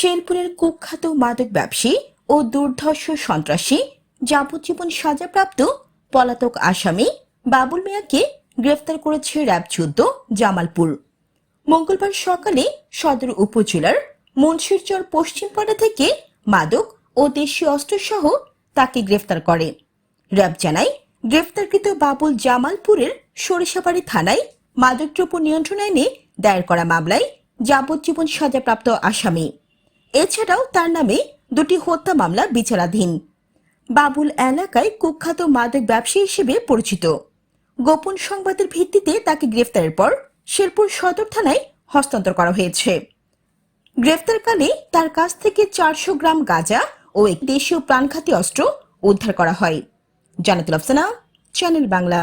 জামালপুরের কুখ্যাত মাদক ব্যবসায়ী ও দুর্ধর্ষ সন্ত্রাসী, যাবজ্জীবন সাজাপ্রাপ্ত পলাতক আসামি বাবুল মিয়াকে গ্রেফতার করেছে র্যাব চোদ্দ জামালপুর। মঙ্গলবার সকালে সদর উপজেলার মুন্সিরচর পশ্চিমপাড়া থেকে মাদক ও দেশীয় অস্ত্রসহ তাকে গ্রেফতার করে। র্যাব জানায়, গ্রেফতারকৃত বাবুল জামালপুরের সরিষাবাড়ি থানায় মাদকদ্রব্য নিয়ন্ত্রণ আইনে দায়ের করা মামলায় যাবজ্জীবন সাজাপ্রাপ্ত আসামি। এছাড়াও তার নামে দুটি হত্যা মামলা বিচারাধীন। বাবুল এলাকায় কুখ্যাত মাদক ব্যবসায়ী হিসেবে পরিচিত। গোপন সংবাদের ভিত্তিতে তাকে গ্রেফতারের পর শেরপুর সদর থানায় হস্তান্তর করা হয়েছে। গ্রেফতারকালে তার কাছ থেকে চারশো গ্রাম গাঁজা ও এক দেশীয় প্রাণঘাতী অস্ত্র উদ্ধার করা হয়। জানাতুল আফসানা, চ্যানেল বাংলা।